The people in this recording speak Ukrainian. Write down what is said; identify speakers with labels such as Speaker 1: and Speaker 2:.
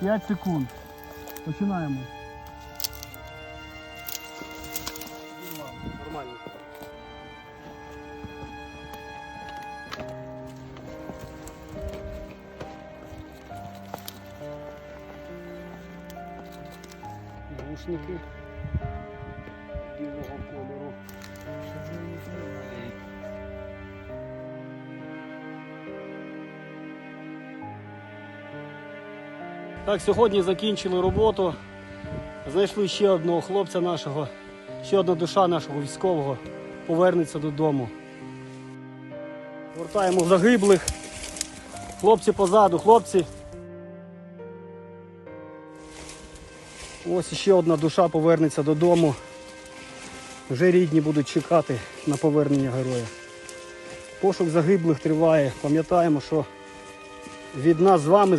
Speaker 1: 5 секунд. Починаємо.
Speaker 2: Нормально. Наушники
Speaker 1: Так, сьогодні закінчили роботу. Знайшли ще одного хлопця нашого, ще одна душа нашого військового повернеться додому. Вертаємо загиблих. Хлопці позаду, хлопці. Ось ще одна душа повернеться додому. Вже рідні будуть чекати на повернення героя. Пошук загиблих триває. Пам'ятаємо, що від нас з вами